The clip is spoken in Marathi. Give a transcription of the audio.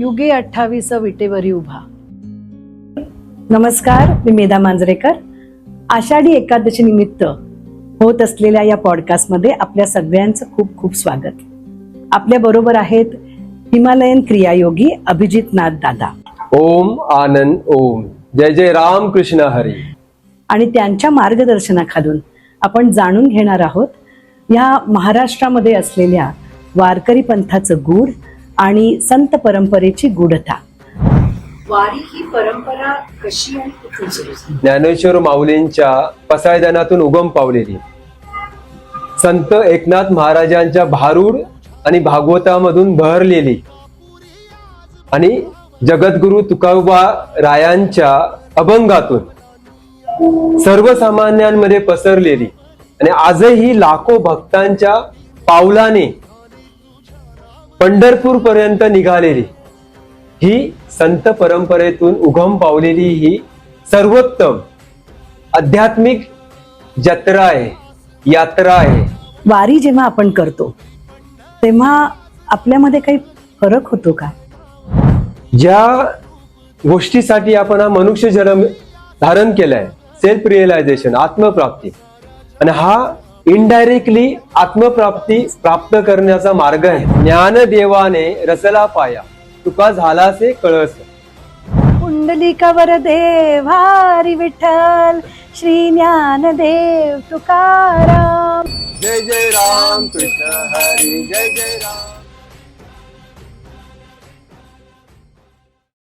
युगे अठ्ठावीस विटेवरी उभा. नमस्कार मी मेधा मांजरेकर. आषाढी एकादशी निमित्त होत असलेल्या या पॉडकास्टमध्ये आपल्या सगळ्यांचं खूप खूप स्वागत. आपल्या बरोबर आहेत हिमालयन क्रियायोगी अभिजित नाथ दादा. ओम आनंद ओम. जय जय राम कृष्ण हरी. आणि त्यांच्या मार्गदर्शनाखालून आपण जाणून घेणार आहोत या महाराष्ट्रामध्ये असलेल्या वारकरी पंथाचं गूढ आणि संत परंपरेची गूढता. वारी ही परंपरा कशी आणि कुठून सुरू झाली? ज्ञानेश्वर माऊलींच्या पसायदानातून उगम पावलेली. संत एकनाथ महाराजांच्या भारूड आणि भागवतामधून बहरलेली. आणि जगद्गुरु तुकोबा रायांच्या अभंगातून सर्वसामान्यांमध्ये पसरलेली. आणि आजही लाखो भक्तांच्या पावलाने पंढरपूर पर्यंत निघालेली. ही संत परंपरेतून उगम पावलेली ही सर्वोत्तम आध्यात्मिक जत्रा आहे यात्रा आहे. वारी जेव्हा आपण करतो तेव्हा आपल्यामध्ये काही फरक होतो का? ज्या गोष्टीसाठी आपण हा मनुष्य जन्म धारण केलाय सेल्फ रिअलायझेशन आत्मप्राप्ती आणि हा इनडायरेक्टली आत्मप्राप्ती प्राप्त करण्याचा मार्ग आहे. ज्ञानदेवाने रचला पाया. तुका झालासे कळस. पुंडलिकावर देवारी विठ्ठल श्री ज्ञानदेव तुकाराम. जय जय राम कृष्ण हरी जय जय राम.